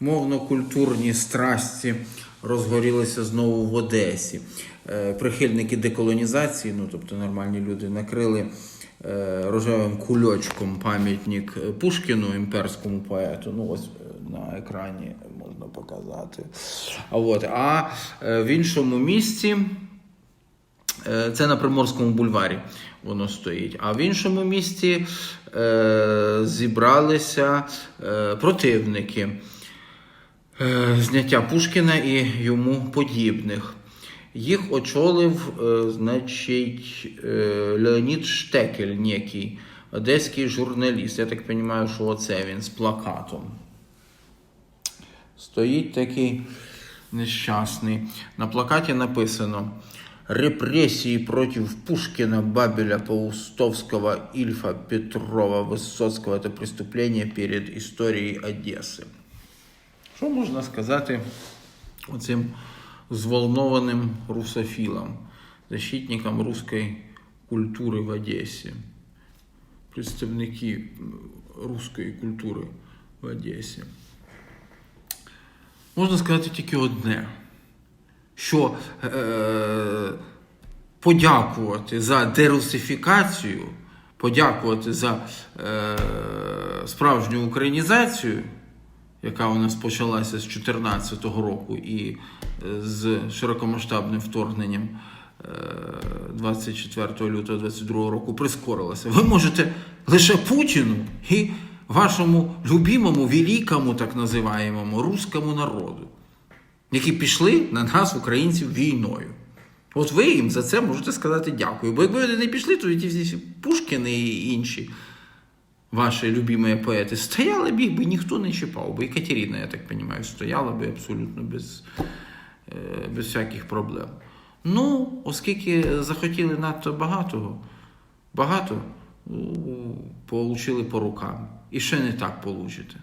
мовно-культурні страсті розгорілися знову в Одесі. Е, Прихильники деколонізації, ну тобто нормальні люди, накрили е, рожевим кульочком пам'ятник е, Пушкіну, імперському поету. Ну, ось на екрані можна показати. А, от, а в іншому місці. Це на Приморському бульварі воно стоїть. А в іншому місті е, зібралися противники зняття Пушкіна і йому подібних. Їх очолив, е, значить, е, Леонід Штекель, некий, одеський журналіст. Я так розумію, що оце він з плакатом. Стоїть такий нещасний. На плакаті написано «Репрессии против Пушкина, Бабеля, Паустовского, Ильфа, Петрова, Высоцкого – это преступление перед историей Одессы». Що можна сказати оцим взволнованим русофілам, защитникам русской культури в Одесі, представники руської культури в Одесі? Можна сказати тільки одне, що е, подякувати за дерусифікацію, подякувати за е, справжню українізацію, яка у нас почалася з 2014 року і е, з широкомасштабним вторгненням е, 24 лютого 2022 року прискорилася. Ви можете лише Путіну і вашому любимому, великому, так називаємому, руському народу, які пішли на нас, українців, війною. От ви їм за це можете сказати дякую. Бо якби вони не пішли, то ті всі Пушкіни і інші ваші любимі поети стояли б, їх би ніхто не чіпав, бо і Катерина, я так розумію, стояла би абсолютно без, е, без всяких проблем. Ну, оскільки захотіли надто багатого, багато, ну, получили по рукам. І ще не так получите.